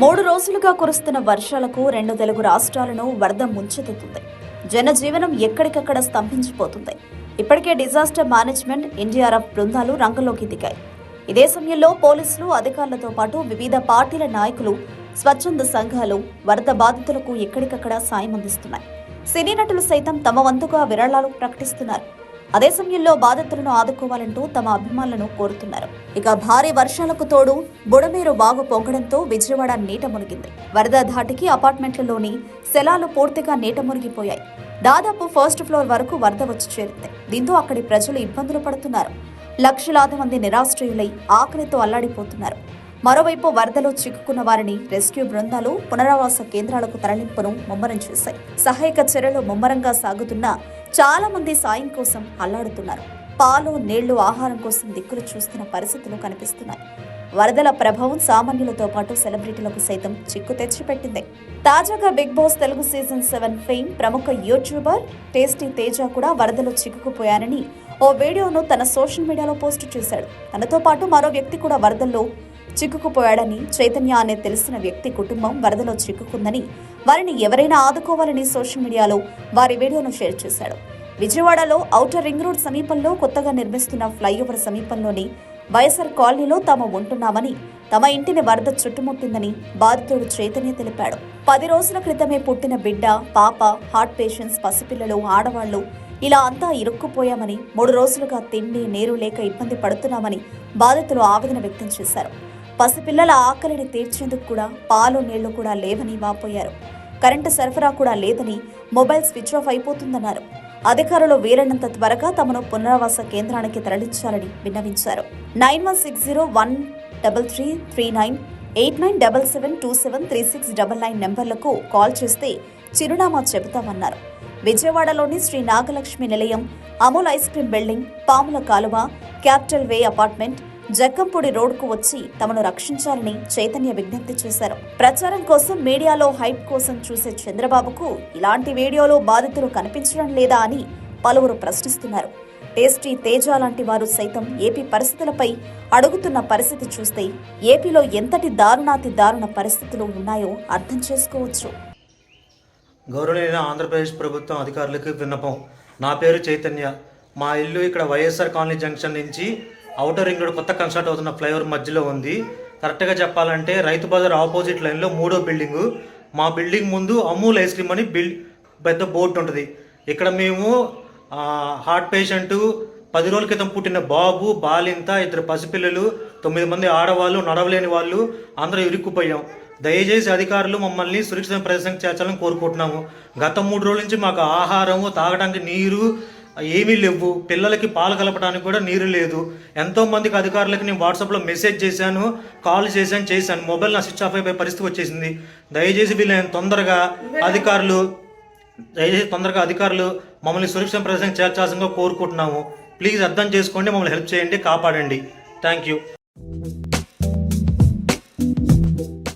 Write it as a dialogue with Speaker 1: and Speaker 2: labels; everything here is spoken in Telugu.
Speaker 1: మూడు రోజులుగా కురుస్తున్న వర్షాలకు రెండు తెలుగు రాష్ట్రాలను వరద ముంచెత్తుతుంది. జనజీవనం ఎక్కడికక్కడ స్తంభించిపోతుంది. ఇప్పటికే డిజాస్టర్ మేనేజ్మెంట్ ఎన్డీఆర్ఎఫ్ బృందాలు రంగంలోకి దిగాయి. ఇదే సమయంలో పోలీసులు అధికారులతో పాటు వివిధ పార్టీల నాయకులు స్వచ్ఛంద సంఘాలు వరద బాధితులకు ఎక్కడికక్కడ సాయం అందిస్తున్నాయి. సినీ నటులు సైతం తమ వంతుగా విరాళాలు ప్రకటిస్తున్నారు. అదే సమయంలో బాధితులను ఆదుకోవాలంటూ తమ అభిమానులను కోరుతున్నారు. ఇక భారీ వర్షాలకు తోడు బుడమేరు వాగు పొంగడంతో విజయవాడ నీట మునిగింది. వరద ధాటికి అపార్ట్మెంట్లలోని శలాలు పూర్తిగా నీట మునిగిపోయాయి. దాదాపు ఫస్ట్ ఫ్లోర్ వరకు వరద వచ్చి చేరింది. దీంతో అక్కడి ప్రజలు ఇబ్బందులు పడుతున్నారు. లక్షలాది మంది నిరాశ్రయులై ఆకలితో అల్లాడిపోతున్నారు. మరోవైపు వరదలో చిక్కుకున్న వారిని రెస్క్యూ బృందాలు పునరావాస కేంద్రాలకు తరలింపును ముమ్మరం చేశాయి. సహాయక చర్యలు ముమ్మరంగా సాగుతున్నా చాలా మంది సాయం కోసం అల్లాడుతున్నారు. పాలు నీళ్ళు ఆహారం కోసం దిక్కులు చూస్తున్న పరిస్థితులు కనిపిస్తున్నాయి. వరదల ప్రభావం సామాన్యులతో పాటు సెలబ్రిటీలకు సైతం చిక్కు తెచ్చిపెట్టింది. తాజాగా Bigg Boss Telugu season seven fame ప్రముఖ యూట్యూబర్ టేస్టీ తేజ కూడా వరదలో చిక్కుకుపోయారని ఓ వీడియోను తన సోషల్ మీడియాలో పోస్ట్ చేశాడు. తనతో పాటు మరో వ్యక్తి కూడా వరదల్లో చిక్కుకుపోయాడని చైతన్య అనే తెలిసిన వ్యక్తి కుటుంబం వరదలో చిక్కుకుందని వారిని ఎవరైనా ఆదుకోవాలని సోషల్ మీడియాలో వారి వీడియోను షేర్ చేశాడు. విజయవాడలో ఔటర్ రింగ్ రోడ్ సమీపంలో కొత్తగా నిర్మిస్తున్న ఫ్లైఓవర్ సమీపంలోని వైఎస్ఆర్ కాలనీలో తాము ఉంటున్నామని తమ ఇంటిని వరద చుట్టుముట్టిందని బాధితుడు చైతన్య తెలిపాడు. పది రోజుల క్రితమే పుట్టిన బిడ్డ పాప హార్ట్ పేషెంట్స్ పసిపిల్లలు ఆడవాళ్ళు ఇలా అంతా ఇరుక్కుపోయామని మూడు రోజులుగా తిండి నీరు లేక ఇబ్బంది పడుతున్నామని బాధితులు ఆవేదన వ్యక్తం చేశారు. పసిపిల్లల ఆకలిని తీర్చేందుకు కూడా పాలు నీళ్ళు కూడా లేవని వాపోయారు. కరెంటు సరఫరా కూడా లేదని మొబైల్ స్విచ్ ఆఫ్ అయిపోతుందన్నారు. అధికారులు వీలైనంత త్వరగా తమను పునరావాస కేంద్రానికి తరలించాలని విన్నవించారు. Nine one six zero one double three three nine eight nine double seven two seven three six double nine నెంబర్లకు కాల్ చేస్తే చిరునామా చెబుతామన్నారు. విజయవాడలోని Shri Nagalakshmi Nilayam Amul ice cream building Pamula Kaluva capital way apartment Jakkampudi రోడ్కు వచ్చి తమను రక్షించాలని చైతన్య విజ్ఞప్తి చేశారు. ప్రచారం కోసం మీడియాలో హైప్ కోసం చూసే చంద్రబాబుకు ఇలాంటి వీడియోలో బాధితులు కనిపించడం లేదా అని పలువురు ప్రశ్నిస్తున్నారు. టేస్టీ తేజ లాంటి వారు సైతం ఏపీ పరిస్థితులపై అడుగుతున్న పరిస్థితి చూస్తే ఏపీలో ఎంతటి దారుణాతి దారుణ పరిస్థితులు ఉన్నాయో అర్థం చేసుకోవచ్చు.
Speaker 2: గౌరవనీయ ఆంధ్రప్రదేశ్ ప్రభుత్వం అధికారులకు విన్నపం. నా పేరు చైతన్య. మా ఇల్లు ఇక్కడ వైఎస్ఆర్ కాలనీ జంక్షన్ నుంచి అవుటర్ రింగ్ రోడ్ కొత్త కన్స్ట్రక్ట్ అవుతున్న ఫ్లైఓవర్ మధ్యలో ఉంది. కరెక్ట్గా చెప్పాలంటే రైతు బజార్ ఆపోజిట్ లైన్లో మూడో బిల్డింగు మా బిల్డింగ్ ముందు అమూల్ ఐస్ క్రీమ్ అని బిల్ పెద్ద బోర్డు ఉంటుంది. ఇక్కడ మేము హార్ట్ పేషెంటు పది రోజుల క్రితం పుట్టిన బాబు బాలింత ఇద్దరు పసిపిల్లలు తొమ్మిది మంది ఆడవాళ్ళు నడవలేని వాళ్ళు అందరూ ఇరుక్కుపోయాం. దయచేసి అధికారులు మమ్మల్ని సురక్షిత ప్రదేశం చేర్చాలని కోరుకుంటున్నాము. గత మూడు రోజుల నుంచి మాకు ఆహారము తాగడానికి నీరు ఏమీ లేవు. పిల్లలకి పాలు కలపడానికి కూడా నీరు లేదు. ఎంతోమందికి అధికారులకు అధికారులకి నేను వాట్సాప్లో మెసేజ్ చేశాను కాల్ చేశాను చేశాను. మొబైల్ నా స్విచ్ ఆఫ్ అయిపోయే పరిస్థితి వచ్చేసింది. దయచేసి వీళ్ళని తొందరగా అధికారులు దయచేసి తొందరగా అధికారులు మమ్మల్ని సురక్షిత ప్రదేశం చేర్చాల్సిందిగా కోరుకుంటున్నాము. ప్లీజ్ అర్థం చేసుకోండి మమ్మల్ని హెల్ప్ చేయండి కాపాడండి. Thank you.